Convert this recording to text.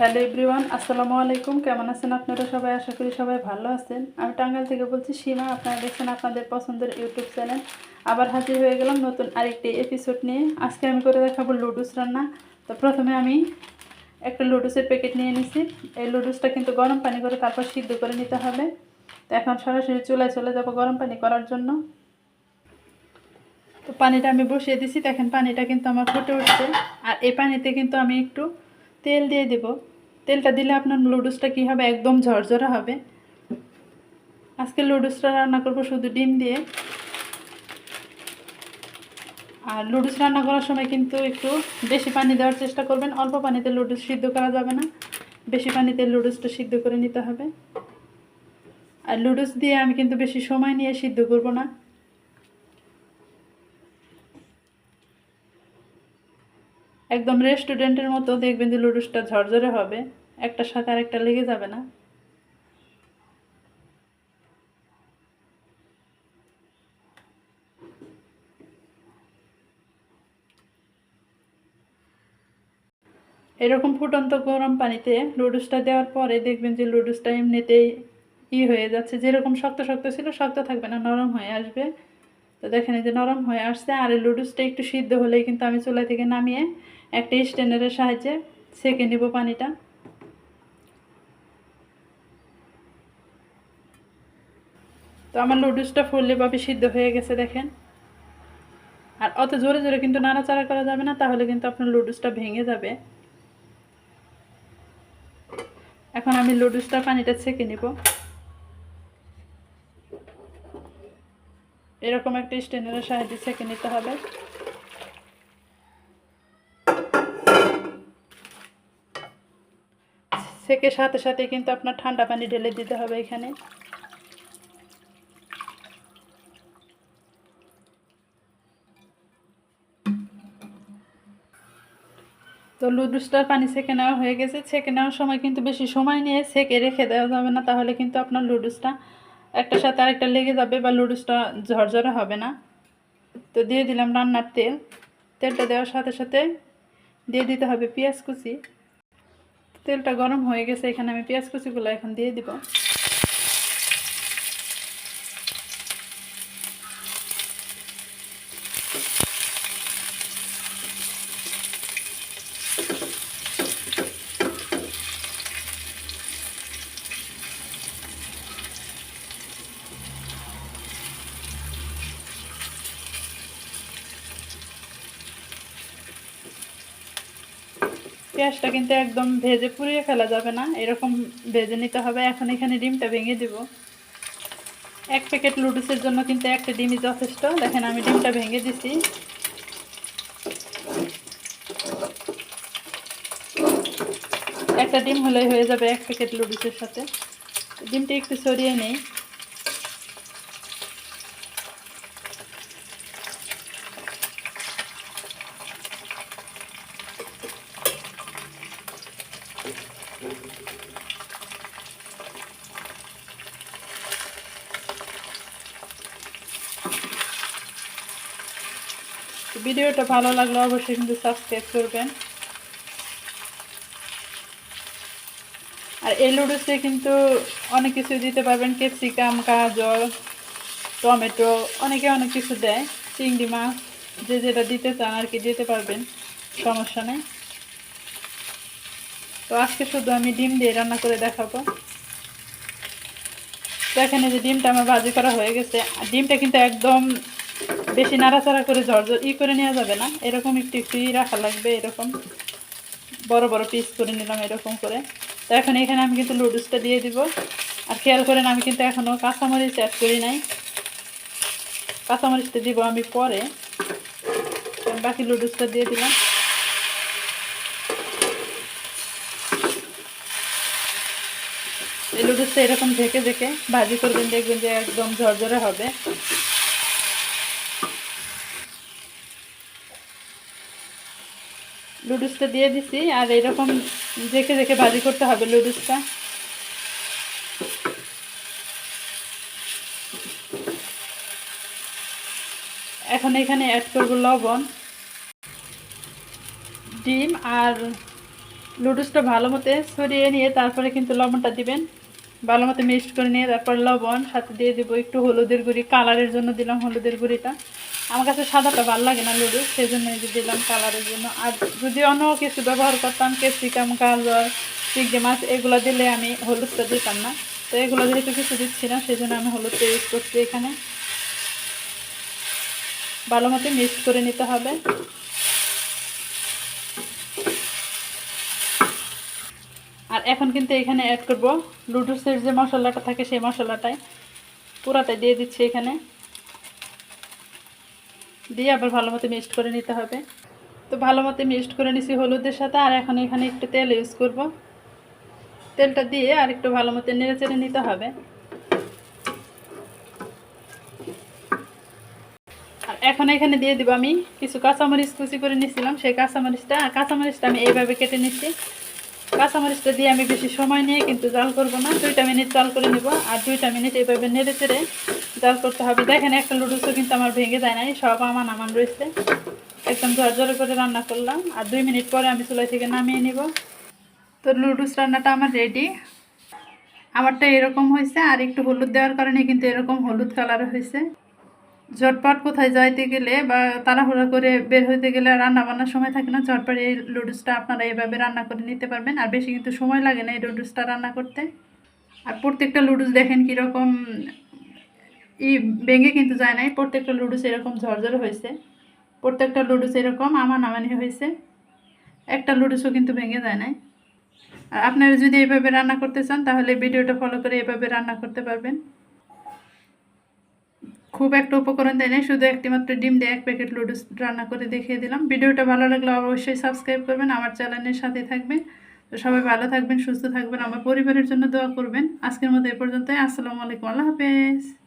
Hello everyone, আসসালামু আলাইকুম। কেমন আছেন আপনারা সবাই? আশা করি সবাই ভালো আছেন। আমি টাঙ্গাইল থেকে বলছি, সীমা, আপনারা দেখছেন আপনাদের পছন্দের ইউটিউব চ্যানেল। আবার হাজির হয়ে গেলাম নতুন আরেকটি এপিসোড নিয়ে। আজকে আমি করে দেখাবো লুডুস রান্না। তো প্রথমে আমি একটা লুডুসের প্যাকেট নিয়ে নিছি। এই লুডুসটা কিন্তু গরম পানি করে তারপর সিদ্ধ করে নিতে হবে। তো এখন সরাসরি চুলায় চলে যাব গরম পানি করার জন্য। তো পানিটা আমি বসিয়ে দিছি। দেখেন পানিটা কিন্তু আমার ফুটে উঠছে। আর এই পানিতে কিন্তু আমি একটু তেল দিয়ে দেব। তেলটা দিলে আপনার লুডুসটা কী হবে? একদম ঝরঝরা হবে। আজকে লুডুসটা রান্না করব শুধু ডিম দিয়ে। আর লুডুস রান্না করার সময় কিন্তু একটু বেশি পানি দেওয়ার চেষ্টা করবেন। অল্প পানিতে লুডুস সিদ্ধ করা যাবে না। বেশি পানিতে লুডুসটা সিদ্ধ করে নিতে হবে। আর লুডুস দিয়ে আমি কিন্তু বেশি সময় নিয়ে সিদ্ধ করব না। একদম রেস্টুরেন্টের মতো দেখবেন যে লুডুসটা ঝরঝরে হবে। একটার সাথে আরেকটা লেগে যাবে না। এরকম ফুটন্ত গরম পানিতে লুডুসটা দেওয়ার পরে দেখবেন যে লুডুসটা এমনিতেই ই হয়ে যাচ্ছে। যেরকম শক্ত শক্ত ছিল, শক্ত থাকবে না, নরম হয়ে আসবে। তো দেখেন এই যে নরম হয়ে আসছে, আর এই লুডুসটা একটু সিদ্ধ হলেই কিন্তু আমি চুলা থেকে নামিয়ে একটা স্ট্যান্ডারের সাহায্যে সেকে নিব পানিটা। তো আমার লুডুসটা ফুললে ভাবে সিদ্ধ হয়ে গেছে, দেখেন। আর অত জোরে জোরে কিন্তু নাড়াচাড়া করা যাবে না, তাহলে কিন্তু আপনার লুডুসটা ভেঙে যাবে। এখন আমি লুডুসটা পানিটা ছেঁকে নিব। এরকম একটা স্ট্যান্ডারের সাহায্যে ছেঁকে নিতে হবে। সেকে সাথে সাথে কিন্তু আপনার ঠান্ডা পানি ঢেলে দিতে হবে এখানে। তো লুডুসটার পানি ছেঁকে নেওয়া হয়ে গেছে। ছেঁকে নেওয়ার সময় কিন্তু বেশি সময় নিয়ে ছেঁকে রেখে দেওয়া যাবে না, তাহলে কিন্তু আপনার লুডুসটা একটার সাথে আরেকটা লেগে যাবে বা লুডুসটা ঝরঝরে হবে না। তো দিয়ে দিলাম রান্নার তেল। তেলটা দেওয়ার সাথে সাথে দিয়ে দিতে হবে পেঁয়াজ কুচি। তেলটা গরম হয়ে গেছে এখানে আমি পেঁয়াজ কুচিগুলো এখন দিয়ে দিব। পেঁয়াজটা কিন্তু একদম ভেজে পুড়িয়ে ফেলা যাবে না। এরকম ভেজে নিতে হবে। এখন এখানে ডিমটা ভেঙে দিব। এক প্যাকেট লুডুসের জন্য কিন্তু একটা ডিমই যথেষ্ট। দেখেন আমি ডিমটা ভেঙে দিছি। একটা ডিম হলেই হয়ে যাবে এক প্যাকেট লুডুসের সাথে। ডিমটা একটু সরিয়ে নেই। ভিডিওটা ভালো লাগলে অবশ্যই কিন্তু সাবস্ক্রাইব করবেন। আর এই লুডুসে কিন্তু অনেক কিছু দিতে পারবেন ক্যাপসিকাম গাজর, টমেটো, অনেকে অনেক কিছু দেয়, চিংড়ি মাছ, যে যেটা দিতে চান আর কি দিতে পারবেন, সমস্যা নেই। তো আজকে শুধু আমি ডিম দিয়ে রান্না করে দেখাবো। তো এখানে যে ডিমটা আমার ভাজি করা হয়ে গেছে। আর ডিমটা কিন্তু একদম বেশি নাড়াচাড়া করে ঝরঝর ই করে নেওয়া যাবে না। এরকম একটু একটু রাখা লাগবে এরকম। বড় বড় পিস করে নিলাম এরকম করে। তো এখন এখানে আমি কিন্তু লুডুসটা দিয়ে দিব। আর খেয়াল করেন, আমি কিন্তু এখনও কাঁচামরিচ অ্যাড করি নাই। কাঁচামরিচটা দিব আমি পরে। বাকি লুডুসটা দিয়ে দিলাম। এই লুডুসটা এরকম ঝেঁকে ঝেঁকে ভাজি করবেন, দেখবেন যে একদম ঝরঝরে হবে। লুডুসটা দিয়ে দিছি, আর এরকম দেখে দেখে ভাজি করতে হবে লুডুসটা। এখন এখানে অ্যাড করব লবণ, ডিম, আর লুডুসটা ভালো মতে সরিয়ে নিয়ে তারপরে কিন্তু লবণটা দিবেন। ভালো মতো মিক্সড করে নিয়ে তারপর লবণ সাথে দিয়ে দেবো একটু হলুদের গুঁড়ি, কালারের জন্য দিলাম হলুদের গুঁড়িটা। আমার কাছে সাদাটা ভালো লাগে না লুডু সেই জন্য দিলাম কালারের জন্য। আর যদি অন্য কিছু ব্যবহার করতাম, ক্যাপসিকাম, গাজর, চিংড়ি মাছ, এগুলো দিলে আমি হলুদটা দিতাম না। তো এগুলো যেহেতু কিছু দিচ্ছি না সেই জন্য আমি হলুদটা ইউজ করছি এখানে। ভালো মতো মিক্সড করে নিতে হবে। এখন কিন্তু এখানে অ্যাড করব। লুডুসের যে মশলাটা থাকে সেই মশলাটাই পুরাটাই দিয়ে দিচ্ছি এখানে। দিয়ে আবার ভালো মতো মিক্সড করে নিতে হবে। তো ভালো মতো মিক্সড করে নিছি হলুদের সাথে, আর এখন এখানে একটু তেল ইউজ করব। তেলটা দিয়ে আর একটু ভালো মতো নেড়ে চেড়ে নিতে হবে। আর এখন এখানে দিয়ে দেবো আমি কিছু কাঁচামরিচ কুচি করে নিয়েছিলাম সেই কাঁচামরিচটা কাঁচামরিচটা আমি এইভাবে কেটে নিচ্ছি কাঁচামরিচটা দিয়ে আমি বেশি সময় নিয়ে কিন্তু জাল করব না। দুইটা মিনিট জাল করে নেব আর দুইটা মিনিট এইভাবে নেড়ে চেড়ে জাল করতে হবে। দেখেন একটা লুডুসও কিন্তু আমার ভেঙে যায় নাই, সব আমান আমান রয়েছে। একদম ঝরঝরে করে রান্না করলাম আর দুই মিনিট পরে আমি চুলাই থেকে নামিয়ে নিব। তো লুডুস রান্নাটা আমার রেডি আমারটা এরকম হয়েছে আর একটু হলুদ দেওয়ার কারণে কিন্তু এরকম হলুদ কালার হয়েছে। ঝটপট কোথায় যাইতে গেলে বা তাড়াহুড়া করে বের হইতে গেলে রান্না বান্নার সময় থাকে না, ঝটপট এই লুডুসটা আপনারা এইভাবে রান্না করে নিতে পারবেন। আর বেশি কিন্তু সময় লাগে না এই লুডুসটা রান্না করতে। আর প্রত্যেকটা লুডুস দেখেন কীরকম ই ভেঙে কিন্তু যায় নাই, প্রত্যেকটা লুডুস এরকম ঝরঝর হয়েছে। প্রত্যেকটা লুডুস এরকম আমান আমানি হয়েছে। একটা লুডুসও কিন্তু ভেঙে যায় নাই। আর আপনারা যদি এভাবে রান্না করতে চান তাহলে ভিডিওটা ফলো করে এভাবে রান্না করতে পারবেন। খুব একটা উপকরণ দেয় নাই, শুধু একটি মাত্র ডিম দিয়ে এক প্যাকেট লুডুস রান্না করে দেখিয়ে দিলাম। ভিডিওটা ভালো লাগলে অবশ্যই সাবস্ক্রাইব করবেন, আমার চ্যানেলের সাথে থাকবেন। তো সবাই ভালো থাকবেন, সুস্থ থাকবেন, আমার পরিবারের জন্য দোয়া করবেন। আজকের মতো এ পর্যন্তই, আসসালামু আলাইকুম, আল্লাহ হাফেজ।